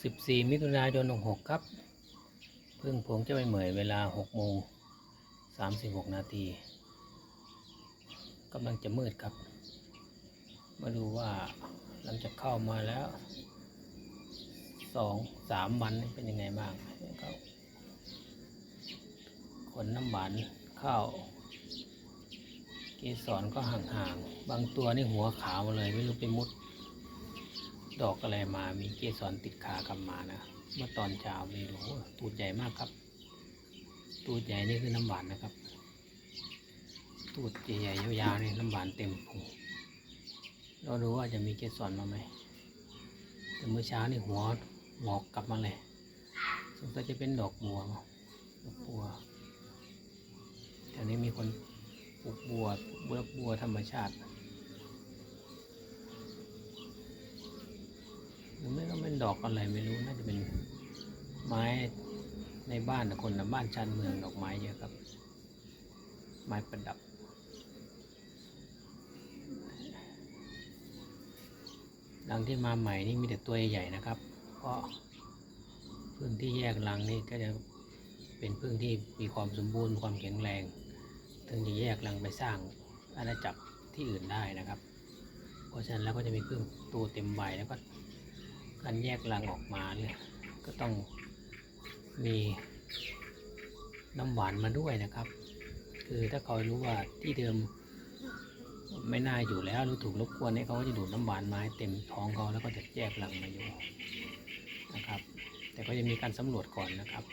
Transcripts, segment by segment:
14 มิถุนายน66 ครับ พึ่งผงจะไปเหมยเวลา6โมง36 นาทีกำลังจะมืดครับ มาดูว่าหลังจากเข้ามาแล้วสองสามวันเป็นยังไงบ้างก็ขนน้ำหวานเข้าเกสรก็ห่างๆ บางตัวนี่หัวขาวเลยไม่รู้ไปมุด ดอกอะไรมา มีเกสรติดขากลับมานะเมื่อตอนเช้านี่โอ้ตูดใหญ่มากครับ ตูดใหญ่นี่คือน้ำหวานนะครับ ตูดใหญ่ๆยาวๆนี่น้ำหวานเต็มพุงเราดูว่าจะมีเกสรมาไหมแต่เมื่อเช้านี่หัวหงอกกลับมาเลยสงสัยจะเป็นดอกบัวดอกบัวแถวนี้มีคนปลูกบัวบัวบัวธรรมชาติ หรือไม่ก็เป็น ดอกอะไรไม่รู้น่าจะเป็นไม้ในบ้านคนนะบ้านชานเมืองดอกไม้เยอะครับ ไม้ประดับ รังที่มาใหม่นี่มีแต่ตัวใหญ่ๆนะครับเพราะพึ่งที่แยกรังนี่ก็จะเป็นพึ่งที่มีความสมบูรณ์ความแข็งแรงถึงจะแยกรังไปสร้างอาณาจักรที่อื่นได้นะครับ เพราะฉะนั้นแล้วก็จะมีพึ่งตัวเต็มใบแล้วก็ การแยกรังออกมาเนี่ยก็ต้องมีน้ำหวานมาด้วยนะครับ คือถ้าเขารู้ว่าที่เดิมไม่น่าอยู่แล้วหรือถูกรบกวนเนี่ยเขาก็จะดูดน้ำหวานมาให้เต็มท้องเขาแล้วก็จะแยกรังมาอยู่นะครับ แต่ก็จะมีการสำรวจก่อนนะครับ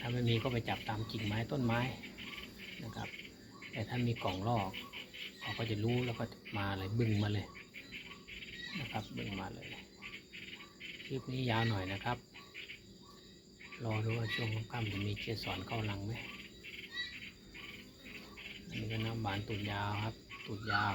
ถ้าไม่มีก็ไปจับตามกิ่งไม้ต้นไม้นะครับ แต่ถ้ามีกล่องลอกเขาก็จะรู้แล้วก็มาเลยบึ้งมาเลย นะครับเบ่งมาเลยคลิปนี้ยาวหน่อยนะครับ รอดูว่าช่วงค่ำจะมีเจสอนเข้ารังไหมอันนี้ก็น้ำบานตูดยาวครับตูดยาว